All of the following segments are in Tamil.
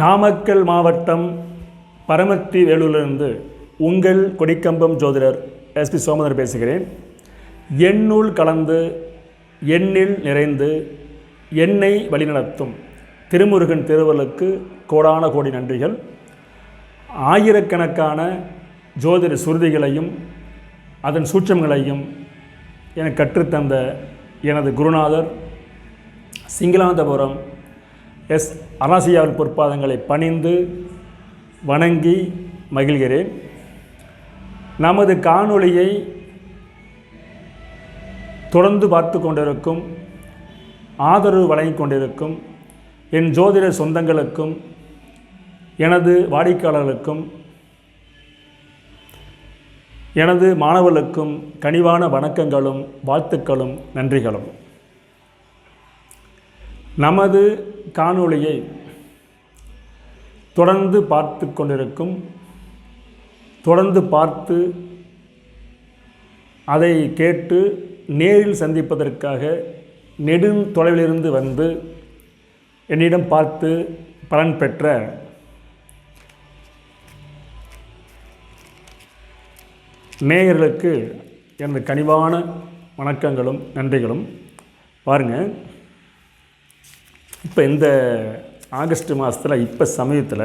நாமக்கல் மாவட்டம் பரமத்தி வேலூரிலிருந்து உங்கள் கொடிக்கம்பம் ஜோதிடர் எஸ்பி சோமதர் பேசுகிறேன். எண்ணுள் கலந்து எண்ணில் நிறைந்து என்னை வழிநடத்தும் திருமுருகன் திருவலுக்கு கோடான கோடி நன்றிகள். ஆயிரக்கணக்கான ஜோதிட சுருதிகளையும் அதன் சூட்சங்களையும் எனக்கு கற்றுத்தந்த எனது குருநாதர் சிங்களாந்தபுரம் எஸ் அனாசியாவின் பொற்பாதங்களை பணிந்து வணங்கி மகிழ்கிறேன். நமது காணொளியை தொடர்ந்து பார்த்து கொண்டிருக்கும் ஆதரவு வழங்கிக் கொண்டிருக்கும் என் ஜோதிட சொந்தங்களுக்கும் எனது வாடிக்கையாளர்களுக்கும் எனது மாணவர்களுக்கும் கனிவான வணக்கங்களும் வாழ்த்துக்களும் நன்றிகளும். நமது காணொளியை தொடர்ந்து பார்த்து கொண்டிருக்கும் தொடர்ந்து பார்த்து அதை கேட்டு நேரில் சந்திப்பதற்காக நெடும் தொலைவிலிருந்து வந்து என்னிடம் பார்த்து பலன் பெற்ற நேயர்களுக்கு எனது கனிவான வணக்கங்களும் நன்றிகளும். பாருங்கள் இப்போ இந்த ஆகஸ்ட் மாதத்தில் இப்போ சமயத்தில்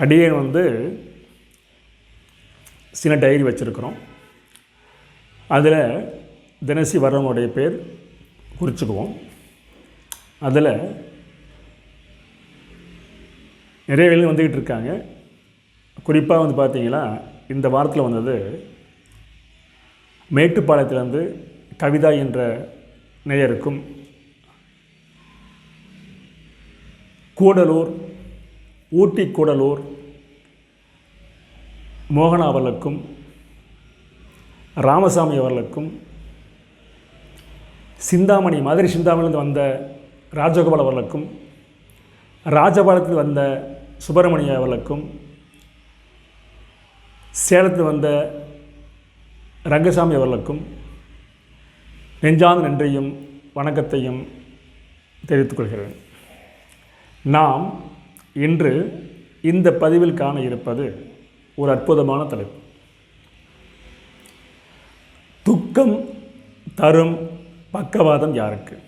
அடியேன் வந்து சின்ன டைரி வச்சுருக்குறோம். அதில் தினசி வர்றவனுடைய பேர் குறிச்சுக்குவோம் அதில் நிறைய வேலையும் வந்துக்கிட்டு இருக்காங்க. குறிப்பாக வந்து பார்த்தீங்கன்னா இந்த வாரத்தில் வந்தது மேட்டுப்பாளையத்திலேருந்து கவிதா என்ற நேயருக்கும் கூடலூர் ஊட்டி கூடலூர் மோகனா அவர்களுக்கும் ராமசாமி அவர்களுக்கும் சிந்தாமணி மதுரை சிந்தாமணிலிருந்து வந்த ராஜகோபால் அவர்களுக்கும் ராஜபாலத்தில் வந்த சுப்பிரமணிய அவர்களுக்கும் சேலத்தில் வந்த ரங்கசாமி அவர்களுக்கும் நெஞ்சார்ந்த நன்றியும் வணக்கத்தையும் தெரிவித்துக் கொள்கிறேன். நாம் இன்று இந்த பதிவில் காண இருப்பது ஒரு அற்புதமான தலைப்பு. துக்கம் தரும் பக்கவாதம் யாருக்கு?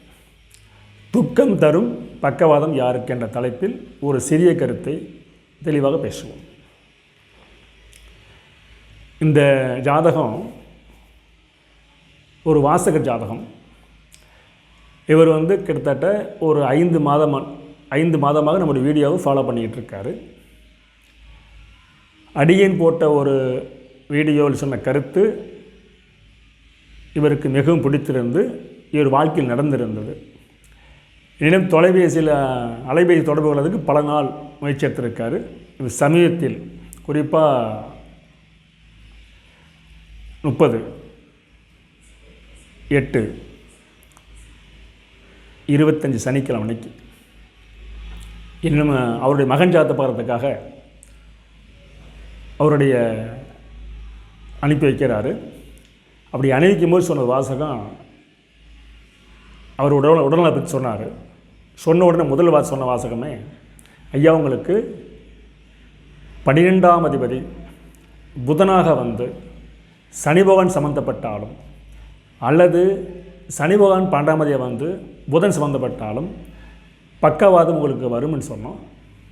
துக்கம் தரும் பக்கவாதம் யாருக்கு என்ற தலைப்பில் ஒரு சிறிய கருத்தை தெளிவாக பேசுவோம். இந்த ஜாதகம் ஒரு வாசகர் ஜாதகம். இவர் வந்து கிட்டத்தட்ட ஒரு ஐந்து மாதம் ஐந்து மாதமாக நம்முடைய வீடியோவை ஃபாலோ பண்ணிக்கிட்டு இருக்காரு அடியேன் போட்ட ஒரு வீடியோவில் சொன்ன கருத்து இவருக்கு மிகவும் பிடித்திருந்து இவர் வாழ்க்கையில் நடந்திருந்தது. எனினும் தொலைபேசியில் அலைபேசி தொடர்பு கொள்வதற்கு பல நாள் முயற்சி எடுத்திருக்காரு. இது சமீபத்தில் குறிப்பாக முப்பது எட்டு இருபத்தஞ்சி சனிக்கிழமை அன்னைக்கு. இன்னும் அவருடைய மகன் ஜாத்தை பார்க்கறதுக்காக அவருடைய அனுப்பி வைக்கிறாரு. அப்படி அணிவிக்கும் போது சொன்ன வாசகம் அவர் உடல் உடல்நலை பற்றி சொன்னார். சொன்ன உடனே முதல் வாச சொன்ன வாசகமே ஐயா உங்களுக்கு பன்னிரெண்டாம் அதிபதி புதனாக வந்து சனி பகவான் சம்மந்தப்பட்டாலும் அல்லது சனி பகவான் பன்னெண்டாம் அதிபதி வந்து புதன் சம்மந்தப்பட்டாலும் பக்கவாதம் உங்களுக்கு வரும்னு சொன்னோம்.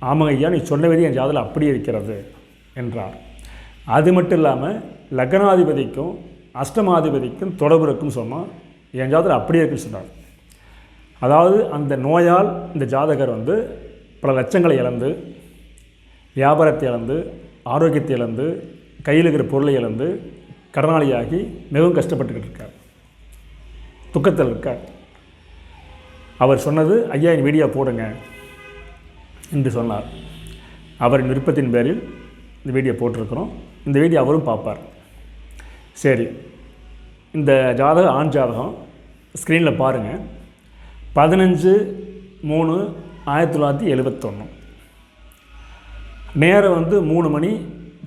ஆமாங்க ஐயா நீ சொன்ன என் ஜாதில் அப்படி இருக்கிறது என்றார். அது மட்டும் இல்லாமல் லக்னாதிபதிக்கும் அஷ்டமாதிபதிக்கும் தொடர்பு இருக்குன்னு சொன்னோம். என் ஜாதகம் அப்படியே இருக்குன்னு சொன்னார். அதாவது அந்த நோயால் இந்த ஜாதகர் வந்து பல லட்சங்களை இழந்து வியாபாரத்தை இழந்து ஆரோக்கியத்தை இழந்து கையில் இருக்கிற பொருளை இழந்து கடனாளியாகி மிகவும் கஷ்டப்பட்டுக்கிட்டு இருக்கார். துக்கத்தில் இருக்கார். அவர் சொன்னது ஐயா என் வீடியோ போடுங்க என்று சொன்னார். அவரின் விருப்பத்தின் பேரில் இந்த வீடியோ போட்டிருக்கிறோம். இந்த வீடியோ அவரும் பார்ப்பார். சரி இந்த ஜாதகம் ஆண் ஜாதகம் ஸ்க்ரீனில் பாருங்கள் பதினஞ்சு மூணு ஆயிரத்தி தொள்ளாயிரத்தி எழுபத்தொன்று நேரம் வந்து மூணு மணி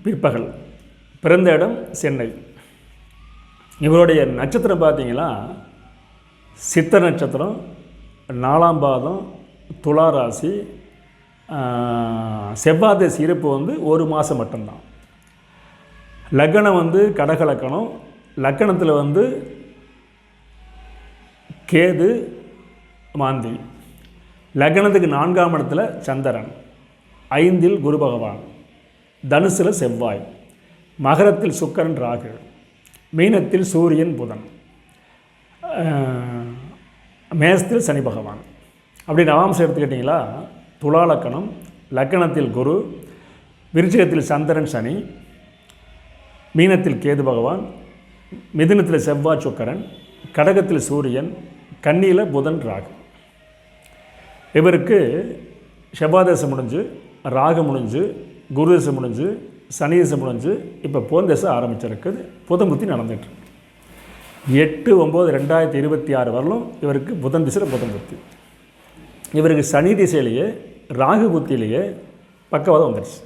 பிற்பகல். பிறந்த இடம் சென்னை. இவருடைய நட்சத்திரம் பார்த்தீங்கன்னா சித்த நட்சத்திரம் நாலாம் பாதம் துலா ராசி செவ்வாய் சிறப்பு வந்து ஒரு மாதம் மட்டும்தான். லக்கணம் வந்து கடகலக்கணம் லக்கணத்தில் வந்து கேது மாந்தி. லக்னத்துக்கு நான்காம் இடத்துல சந்திரன். ஐந்தில் குரு பகவான். தனுசில் செவ்வாய். மகரத்தில் சுக்கரன் ராகு. மீனத்தில் சூரியன் புதன். மேசத்தில் சனி பகவான். அப்படி நவாம்சம் எடுத்துக்கிட்டிங்களா துலா லக்கணம் லக்கணத்தில் குரு விருச்சிகத்தில் சந்திரன் சனி மீனத்தில் கேது பகவான் மிதுனத்தில் செவ்வாய் சுக்கரன் கடகத்தில் சூரியன் கண்ணியில் புதன் ராகு. இவருக்கு செவ்வாதேசம் முடிஞ்சு ராகு முடிஞ்சு குரு தேசம் முடிஞ்சு சனி தேசம் முடிஞ்சு இப்போ போன் தேசம் ஆரம்பிச்சிருக்குது. புதன் புத்தி நடந்துட்டு எட்டு ஒம்பது ரெண்டாயிரத்தி இருபத்தி ஆறு வரலும் இவருக்கு புதன் திசையில் புதன் புத்தி. இவருக்கு சனி திசையிலேயே ராகு புத்தியிலேயே பக்கவாதம் வந்துடுச்சு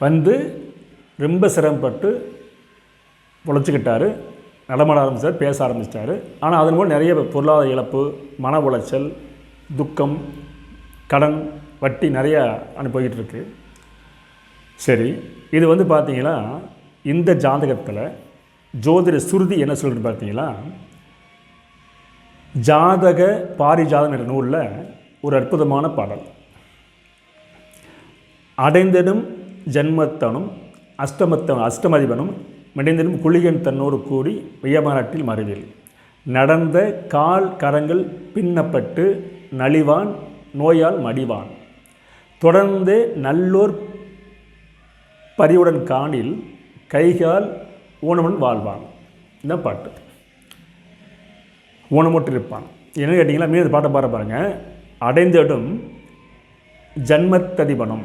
வந்து ரொம்ப சிரமப்பட்டு உழைச்சிக்கிட்டாரு நடமாட ஆரம்பித்தார் பேச ஆரம்பிச்சிட்டாரு. ஆனால் அதன் மூலம் நிறைய பொருளாதார இழப்பு மன உளைச்சல் துக்கம் கடன் வட்டி நிறையா அனுப்பிக்கிட்டு இருக்கு. சரி இது வந்து பார்த்தீங்கன்னா இந்த ஜாதகத்தில் ஜோதிட சுருதி என்ன சொல்கிறது பார்த்தீங்களா? ஜாதக பாரிஜாதம் என்ற நூலில் ஒரு அற்புதமான பாடல். அடைந்தனும் ஜன்மத்தனும் அஷ்டமத்த அஷ்டமதிபனும் மிடைந்தனும் குளிகன் தன்னோடு கூடி வியமாநாட்டில் மறைவில் நடந்த கால் கரங்கள் பின்னப்பட்டு நலிவான் நோயால் மடிவான். தொடர்ந்து நல்லோர் பரிவுடன் காணில் கைகால் ஊனமுடன் வாழ்வான். இந்த பாட்டு. ஊனமுற்றிருப்பான் என்ன கேட்டிங்கன்னா மீது பாட்டை பாட பாருங்கள் அடைந்திடும் ஜன்மத்ததிபனும்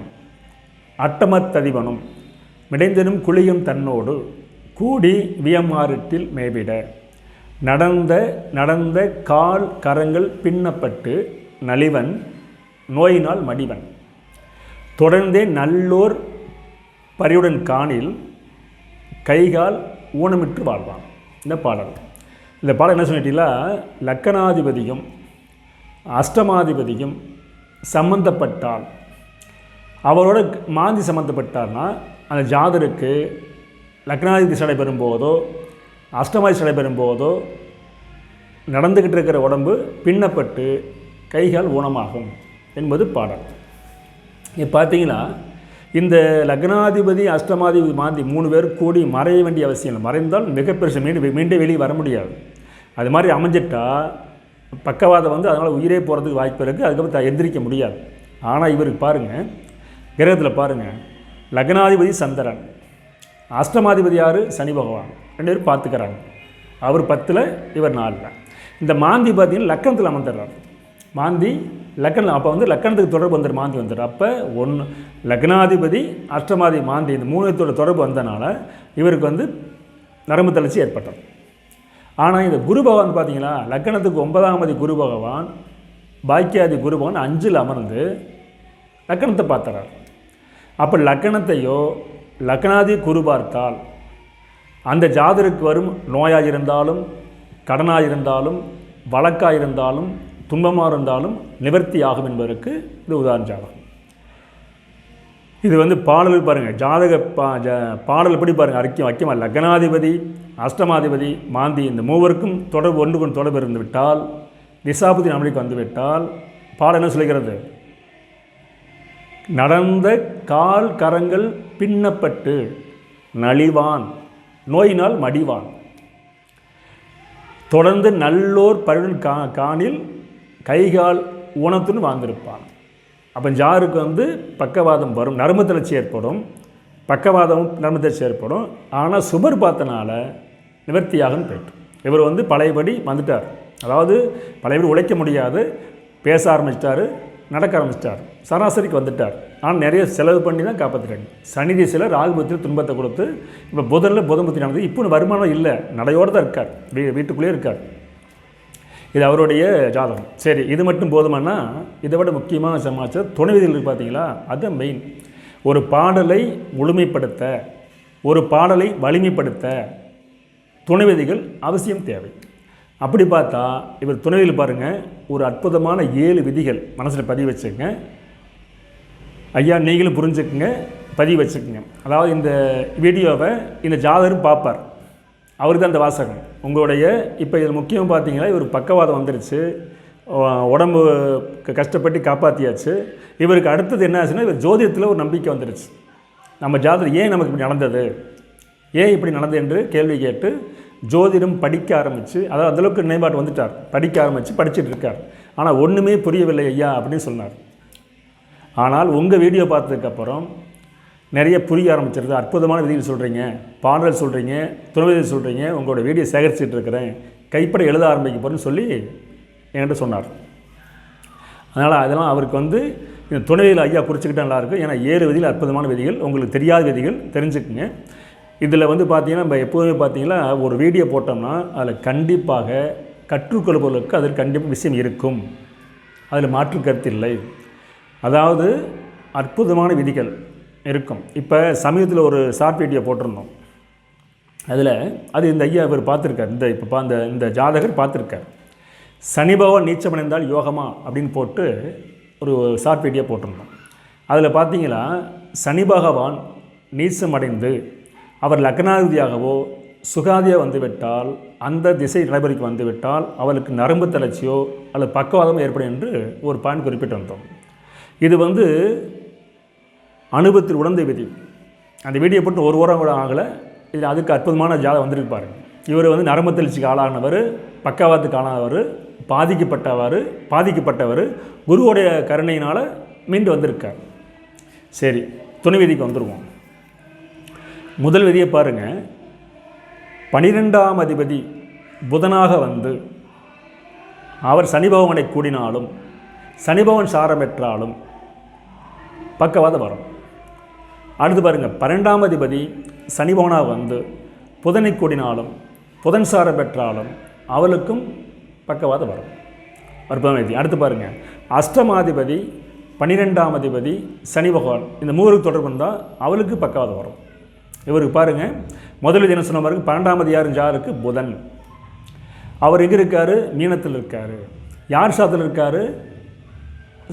அட்டமத்ததிபனும் மிடைந்தனும் குழியும் தன்னோடு கூடி வியமாறுட்டில் மேவிட. நடந்த நடந்த கால் கரங்கள் பின்னப்பட்டு நலிவன் நோயினால் மடிவன். தொடர்ந்தே நல்லோர் பரியுடன் காணில் கைகால் ஊனமிட்டு வாழ்வான். இந்த பாடல். இந்த பாடல் என்ன சொல்லிட்டீங்களா? லக்கணாதிபதியும் அஷ்டமாதிபதியும் சம்பந்தப்பட்டால் அவரோட மாந்தி சம்மந்தப்பட்டார்னா அந்த ஜாதருக்கு லக்னாதிபதி சடை பெறும்போதோ அஷ்டமாதி சடை பெறும்போதோ நடந்துக்கிட்டு இருக்கிற உடம்பு பின்னப்பட்டு கைகால் ஊனமாகும் என்பது பாடல். இப்போ பார்த்தீங்கன்னா இந்த லக்னாதிபதி அஷ்டமாதிபதி மாந்தி மூணு பேர் கூடி மறைய வேண்டிய அவசியம் இல்லை. மறைந்தால் மிகப்பெருசு மீண்டும் மீண்டும் வெளியே வர முடியாது. அது மாதிரி அமைஞ்சிட்டா பக்கவாதம் வந்து அதனால் உயிரே போகிறதுக்கு வாய்ப்பு இருக்குது அதுக்கப்புறம் எந்திரிக்க முடியாது. ஆனால் இவருக்கு பாருங்கள் கிரகத்தில் பாருங்கள் லக்னாதிபதி சந்திரன். அஷ்டமாதிபதி யார்? சனி பகவான். ரெண்டு பேரும் பார்த்துக்கிறாங்க. அவர் பத்தில் இவர் நாலில். இந்த மாந்தி பார்த்தீங்கன்னா லக்கணத்தில் அமர்ந்துடுறார். மாந்தி லக்கணம் அப்போ வந்து லக்கணத்துக்கு தொடர்பு வந்துடும் மாந்தி வந்துடும் அப்போ ஒன்று லக்னாதிபதி அஷ்டமாதி மாந்தி இந்த மூணுத்தோட தொடர்பு வந்தனால இவருக்கு வந்து நரம்பு தளர்ச்சி ஏற்பட்டது. ஆனால் இந்த குரு பகவான் பார்த்தீங்களா லக்கணத்துக்கு ஒன்பதாம் குரு பகவான் பாக்கியாதி குரு பகவான் அஞ்சில் அமர்ந்து லக்கணத்தை பார்த்துறார். அப்போ லக்கணத்தையோ லக்னாதி குரு பார்த்தால் அந்த ஜாதருக்கு வரும் நோயாக இருந்தாலும் கடனாக இருந்தாலும் வழக்காக இருந்தாலும் துன்பமாக இருந்தாலும் நிவர்த்தி ஆகும் என்பதற்கு இது உதாரண ஜாதகம் இது வந்து பாடல் பாருங்கள் ஜாதக பா ஜ பாடல் எப்படி பாருங்கள் அறிக்கை வைக்கமா? லக்னாதிபதி அஷ்டமாதிபதி மாந்தி இந்த மூவருக்கும் தொடர்பு ஒன்று கொண்டு தொடர்பு இருந்துவிட்டால் திசாபதி நம்மளுக்கு வந்துவிட்டால் பாடம் என்ன சொல்கிறது? நடந்த கால் கரங்கள் பின்னப்பட்டு நலிவான் நோயினால் மடிவான். தொடர்ந்து நல்லோர் பருவன் கா காணில் கைகால் ஊனத்துன்னு வாழ்ந்திருப்பான். அப்போ ஜாருக்கு வந்து பக்கவாதம் வரும் நரம்பு தளர்ச்சி ஏற்படும் பக்கவாதம் நரம்பு தளர்ச்சி ஏற்படும். ஆனால் சுபர் பார்த்தனால நிவர்த்தியாகன்னு போயிட்டு. இவர் வந்து பழையபடி வந்துட்டார். அதாவது பழையபடி உழைக்க முடியாது பேச ஆரம்பிச்சிட்டாரு நடக்க ஆரம்பிச்சிட்டார் சராசரிக்கு வந்துட்டார். ஆனால் நிறைய செலவு பண்ணி தான் காப்பாற்றுறாங்க சனி திசையில் ராகுபத்தில் துன்பத்தை கொடுத்து இப்போ புதனில் புதம்பத்தி நடந்தது இப்போ வருமானம் இல்லை நடையோடு தான் இருக்கார். வீ வீட்டுக்குள்ளேயே இருக்கார். இது அவருடைய ஜாதகம். சரி இது மட்டும் போதுமானா இதை விட முக்கியமான சமாச்சாரம் துணை விதிகள் இருக்கு பார்த்தீங்களா? அதுதான் மெயின் ஒரு பாடலை முழுமைப்படுத்த ஒரு பாடலை வலிமைப்படுத்த துணை விதிகள் அவசியம் தேவை. அப்படி பார்த்தா இவர் துணைவியில் பாருங்கள் ஒரு அற்புதமான ஏழு விதிகள் மனசில் பதிவு வச்சுக்கோங்க. ஐயா நீங்களும் புரிஞ்சுக்குங்க பதிவு வச்சுக்கோங்க. அதாவது இந்த வீடியோவை இந்த ஜாதகரும் பார்ப்பார். அவருக்கு தான் அந்த வாசகம். உங்களுடைய இப்போ இதில் முக்கியம் பார்த்தீங்கன்னா இவர் பக்கவாதம் வந்துருச்சு. உடம்பு க- கஷ்டப்பட்டு காப்பாற்றியாச்சு இவருக்கு அடுத்தது என்ன ஆச்சுன்னா இவர் ஜோதிடத்தில் ஒரு நம்பிக்கை வந்துருச்சு. நம்ம ஜாதகம் ஏன் நமக்கு இப்படி நடந்தது? ஏன் இப்படி நடந்தது என்று கேள்வி கேட்டு ஜோதிடம் படிக்க ஆரம்பித்து அதாவது அந்தளவுக்கு நினைவாட்டு வந்துட்டார். படிக்க ஆரம்பித்து படிச்சுட்டு இருக்கார். ஆனால் ஒன்றுமே புரியவில்லை ஐயா அப்படின்னு சொன்னார். ஆனால் உங்கள் வீடியோ பார்த்ததுக்கப்புறம் நிறைய புரிய ஆரம்பிச்சிருது. அற்புதமான விதிகள் சொல்கிறீங்க பாடல் சொல்கிறீங்க துணைவிதிகள் சொல்கிறீங்க உங்களோட வீடியோ சேகரிச்சுட்டு இருக்கிறேன். கைப்பட எழுத ஆரம்பிக்க போகிறேன்னு சொல்லி என்கிட்ட சொன்னார். அதனால் அதெல்லாம் அவருக்கு வந்து இந்த துணைவியில் ஐயா குறிச்சிக்கிட்டா நல்லாயிருக்கும் ஏன்னா ஏழு விதிகள் அற்புதமான விதிகள். உங்களுக்கு தெரியாத விதிகள் தெரிஞ்சுக்குங்க. இதில் வந்து பார்த்தீங்கன்னா நம்ம எப்போதுமே பார்த்தீங்கன்னா ஒரு வீடியோ போட்டோம்னா அதில் கண்டிப்பாக கற்றுக்கொள்பவர்களுக்கு அதில் கண்டிப்பாக விஷயம் இருக்கும். அதில் மாற்று கருத்து இல்லை. அதாவது அற்புதமான விதிகள். இருக்கும். இப்போ சமீபத்தில் ஒரு ஷார்ட் வீடியோ போட்டிருந்தோம். அதில் அது இந்த ஐயா இவர் பார்த்துருக்கார். இந்த இப்போ அந்த இந்த ஜாதகர் பார்த்துருக்கார். சனி பகவான் நீச்சமடைந்தால் யோகமா? அப்படின்னு போட்டு ஒரு ஷார்ட் வீடியோ போட்டிருந்தோம். அதில் பார்த்தீங்கன்னா சனி பகவான் நீச்சமடைந்து அவர் லக்னாதிபதியாகவோ சுகாதியாக வந்துவிட்டால் அந்த திசை நடைபெறைக்கு வந்துவிட்டால் அவளுக்கு நரம்பு தளர்ச்சியோ அல்லது பக்கவாதமோ ஏற்படும் என்று ஒரு பாயிண்ட் குறிப்பிட்டு வந்தோம் இது வந்து அனுபவத்தில் உணர்ந்த விதி. அந்த வீடியோ போட்டு ஒரு வாரம் கூட ஆகலை. இது அதுக்கு அற்புதமான ஜாதகம் வந்திருப்பார் இவர் வந்து நரம்பு தளர்ச்சிக்கு ஆளானவர் பக்கவாத்துக்கு ஆளானவர் பாதிக்கப்பட்டவர் பாதிக்கப்பட்டவர் குருவோடைய கருணையினால் மீண்டு வந்திருக்கார். சரி துணை விதிக்கு வந்துடுவோம் முதல் விதியை பாருங்கள் பனிரெண்டாம் அதிபதி புதனாக வந்து அவர் சனிபவனை கூடினாலும் சனிபவன் சாரம் பெற்றாலும் பக்கவாத வரும். அடுத்து பாருங்கள் பன்னெண்டாம் அதிபதி சனிபோனா வந்து புதனை கூடினாலும் புதன் சார பெற்றாலும் அவளுக்கும் பக்கவாதம் வரும். அற்புதம் அடுத்து பாருங்கள் அஷ்டமாதிபதி பன்னிரெண்டாம் அதிபதி சனி பகவான் இந்த மூவருக்கு தொடர்பு இருந்தால் அவளுக்கு பக்கவாதம் வரும். இவருக்கு பாருங்கள் முதல் தினம் சொன்ன பாருங்க பன்னெண்டாம் அதிகாரம் ஜாருக்கு புதன். அவர் எங்கே இருக்கார்? மீனத்தில் இருக்கார். யார் சாதத்தில் இருக்கார்?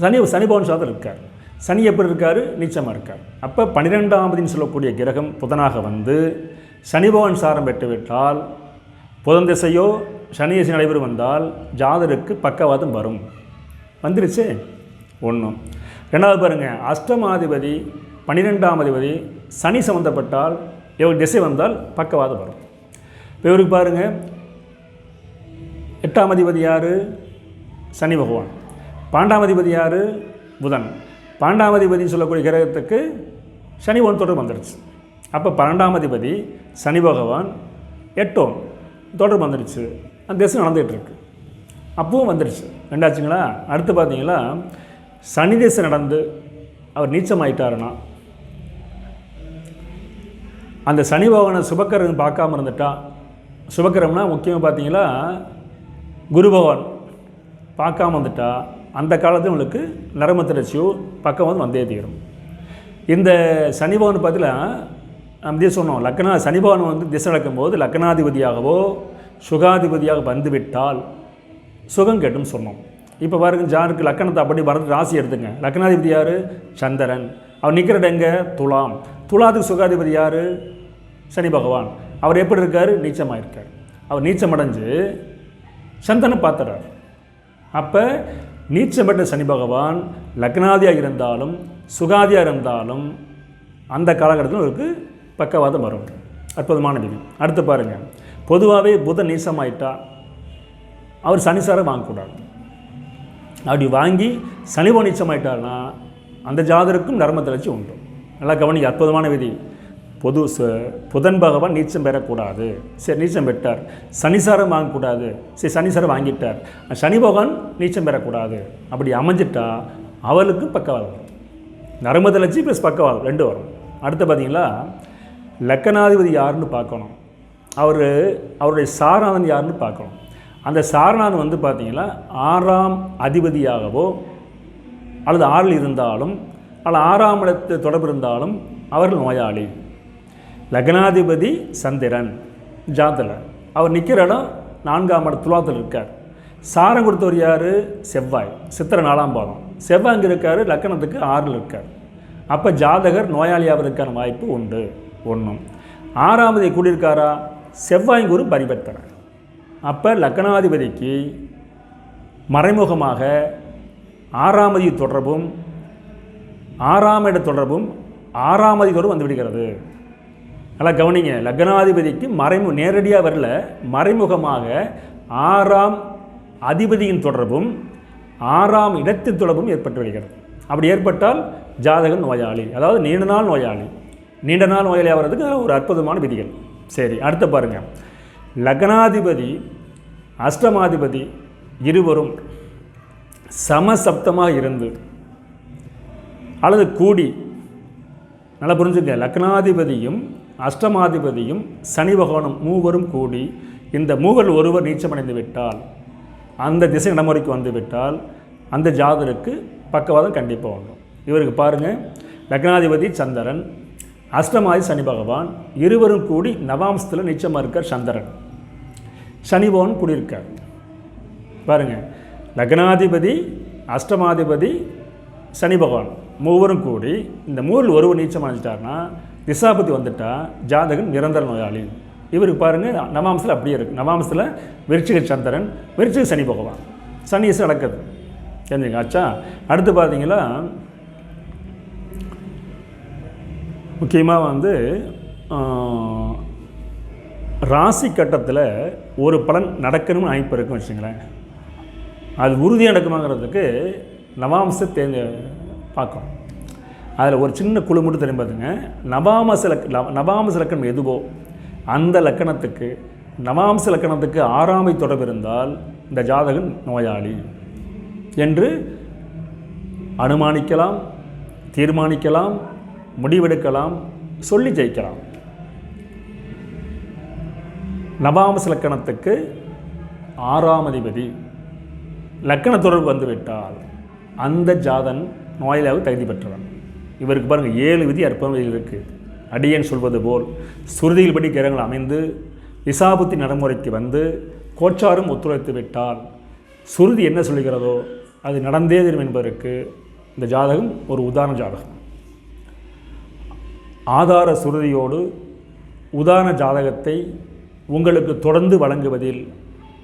சனி சனி பவன் சாதத்தில் இருக்கார். சனி எப்படி இருக்கார்? நீச்சமாக இருக்கார். அப்போ பன்னிரெண்டாமதின்னு சொல்லக்கூடிய கிரகம் புதனாக வந்து சனி பகவான் சாரம் பெற்றுவிட்டால் புதன் திசையோ சனி திசை நடைபெறும் வந்தால் ஜாதருக்கு பக்கவாதம் வரும். வந்துருச்சு? ஒன்றும் ரெண்டாவது பாருங்கள் அஷ்டமாதிபதி பன்னிரெண்டாம் அதிபதி சனி சம்மந்தப்பட்டால் இவர் திசை வந்தால் பக்கவாதம் வரும். இப்போ இவருக்கு பாருங்கள் எட்டாம் அதிபதி யார்? சனி பகவான். பாண்டாம் அதிபதி யார்? புதன். பாண்டாம் சொல்லக்கூடிய கிரகத்துக்கு சனி ஒன் தொடர்பு வந்துடுச்சு அப்போ பன்னெண்டாம் அதிபதி சனி பகவான் எட்டோம் தொடர்பு வந்துடுச்சு அந்த திசை நடந்துகிட்ருக்கு அப்பவும் வந்துடுச்சு ரெண்டாச்சுங்களா அடுத்து பார்த்தீங்களா? சனி திசை நடந்து அவர் நீச்சமாயிட்டாருன்னா அந்த சனி பகவானை சுபக்கரன் பார்க்காம இருந்துட்டா. சுபக்கரம்னா முக்கியமாக பார்த்தீங்களா? குரு பகவான் பார்க்காம வந்துட்டா அந்த காலத்தில் உங்களுக்கு நரம்பு திரட்சியோ பக்கம் வந்து வந்தே தீரும். இந்த சனி பகவான் பார்த்தீங்கன்னா நம்ம இதே சொன்னோம் லக்னா சனி பகவான் வந்து திசை நடக்கும்போது லக்னாதிபதியாகவோ சுகாதிபதியாக வந்துவிட்டால் சுகம் கெட்டும் சொன்னோம். இப்போ பாருங்க ஜானுக்கு லக்கணத்தை அப்படி வரது ராசி எடுத்துங்க. லக்னாதிபதி யார்? சந்திரன். அவர் நிற்கிற எங்க? துலாம். துலாத்துக்கு சுகாதிபதி யார்? சனி பகவான். அவர் எப்படி இருக்கார்? நீச்சமாக இருக்கார் அவர் நீச்சம் அடைஞ்சு சந்திரனை பார்த்துறார் அப்போ நீச்சம் பெற்ற சனி பகவான் லக்னாதியாக இருந்தாலும் சுகாதியாக இருந்தாலும் அந்த காலகட்டத்தில் அவருக்கு பக்கவாதம் வரும். அற்புதமான விதி. அடுத்து பாருங்கள் பொதுவாகவே புதன் நீசமாயிட்டா அவர் சனிசாரம் வாங்கக்கூடாது. அப்படி வாங்கி சனிபோ நீச்சமாயிட்டார்னா அந்த ஜாதருக்கும் நர்ம தளர்ச்சி உண்டு. நல்லா கவனிக்க அற்புதமான விதி. பொது ச- புதன் பகவான் நீச்சம் பெறக்கூடாது. சரி நீச்சம் பெற்றார். சனிசாரம் வாங்கக்கூடாது. சரி சனிசாரம் வாங்கிட்டார். சனி பகவான் நீச்சம் பெறக்கூடாது. அப்படி அமைஞ்சிட்டா அவளுக்கு பக்கவாதம் வரும் லட்சி ப்ளஸ் பக்கவாதம் ரெண்டு வரும். அடுத்து பார்த்தீங்களா? லக்கணாதிபதி யாருன்னு பார்க்கணும். அவர் அவருடைய சாரநாதன் யாருன்னு பார்க்கணும். அந்த சாரநாதன் வந்து பார்த்தீங்கன்னா ஆறாம் அதிபதியாகவோ அல்லது ஆறில் இருந்தாலும் அல்லது ஆறாம் இடத்து தொடர்பு இருந்தாலும் அவர்கள் நோயாளி. லக்னாதிபதி சந்திரன் ஜாதகர். அவர் நிற்கிற இடம் நான்காம் இடம் துலாத்தில் இருக்கார். சாரம் கொடுத்தவர் யார்? செவ்வாய். சித்திரை நாலாம் பாதம். செவ்வாய் அங்கே இருக்கார் லக்கணத்துக்கு ஆறில் இருக்கார். அப்போ ஜாதகர் நோயாளியாவதற்கான வாய்ப்பு உண்டு. ஒன்றும் ஆறாவது கூடியிருக்காரா? செவ்வாய் குரு பரிவர்த்தனை. அப்போ லக்கணாதிபதிக்கு மறைமுகமாக ஆறாமதி தொடர்பும் ஆறாம் இட தொடர்பும் ஆறாமதி தொடர்பு வந்துவிடுகிறது. நல்லா கவனிங்க. லக்னாதிபதிக்கு மறைமு நேரடியாக வரல. மறைமுகமாக ஆறாம் அதிபதியின் தொடர்பும் ஆறாம் இடத்தின் தொடர்பும் ஏற்பட்டு வருகிறது. அப்படி ஏற்பட்டால் ஜாதகன் நோயாளி அதாவது நீண்ட நாள் நோயாளி நீண்ட நாள் நோயாளி ஆகிறதுக்கு ஒரு அற்புதமான விதிகள். சரி அடுத்து பாருங்கள் லக்னாதிபதி அஷ்டமாதிபதி இருவரும் சமசப்தமாக இருந்து அல்லது கூடி நல்லா புரிஞ்சுங்க. லக்னாதிபதியும் அஷ்டமாதிபதியும் சனி பகவானும் மூவரும் கூடி இந்த மூவர் ஒருவர் நீச்சமடைந்து விட்டால் அந்த திசை நடைமுறைக்கு வந்து விட்டால் அந்த ஜாதருக்கு பக்கவாதம் கண்டிப்பாக வரும். இவருக்கு பாருங்கள் லக்னாதிபதி சந்திரன் அஷ்டமாதி சனி பகவான் இருவரும் கூடி நவாம்சத்தில் நிச்சயமாக இருக்கார் சந்திரன். சனி பகவான் கூடியிருக்கார். பாருங்கள் லக்னாதிபதி அஷ்டமாதிபதி சனி பகவான் மூவரும் கூடி இந்த மூரில் ஒருவர் நீச்சம் அடைஞ்சிட்டார்னா திசாபதி வந்துட்டால் ஜாதகன் நிரந்தர நோயாளி. இவருக்கு பாருங்கள் நவாம்சத்தில் அப்படியே இருக்குது நவாம்சத்தில் விருச்சிக சந்திரன் விருச்சிக சனி பகவான். சனி இசை நடக்குது தெரிஞ்சுங்க ஆச்சா அடுத்து பார்த்தீங்களா? முக்கியமாக வந்து ராசி கட்டத்தில் ஒரு பலன் நடக்கணும்னு அமைப்பு இருக்குன்னு வச்சுங்களேன் அது உறுதியாக நடக்குமாங்கிறதுக்கு நவாம்ச தேர்ந்து பார்க்கும் அதில் ஒரு சின்ன குழு மட்டும் தெரியும் பார்த்துங்க நவாமச லக் நவ- லக்கணம் எதுவோ அந்த லக்கணத்துக்கு நவாம்ச லக்கணத்துக்கு ஆறாமை தொடர்பு இருந்தால் இந்த ஜாதகன் நோயாளி என்று அனுமானிக்கலாம் தீர்மானிக்கலாம் முடிவெடுக்கலாம் சொல்லி ஜெயிக்கலாம். நவாம்ச லக்கணத்துக்கு ஆறாம் அதிபதி. லக்கண தொடர்பு வந்துவிட்டால் அந்த ஜாதன் நோயிலாக தகுதி பெற்றவன். இவருக்கு பாருங்கள் ஏழு விதி அற்புதம் இருக்குது அடியன் சொல்வது போல் சுருதியில்படி கிரகங்கள் அமைந்து விசாபுத்தி நடைமுறைக்கு வந்து கோச்சாரும் ஒத்துழைத்து விட்டால் சுருதி என்ன சொல்லுகிறதோ அது நடந்தே தரும் என்பதற்கு இந்த ஜாதகம் ஒரு உதாரண ஜாதகம். ஆதார சுருதியோடு உதாரண ஜாதகத்தை உங்களுக்கு தொடர்ந்து வழங்குவதில்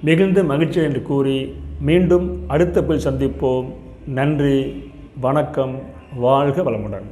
மிகுந்த மகிழ்ச்சி என்று கூறி மீண்டும் அடுத்த பில் சந்திப்போம். நன்றி வணக்கம் வாழ்க வளமுடன்.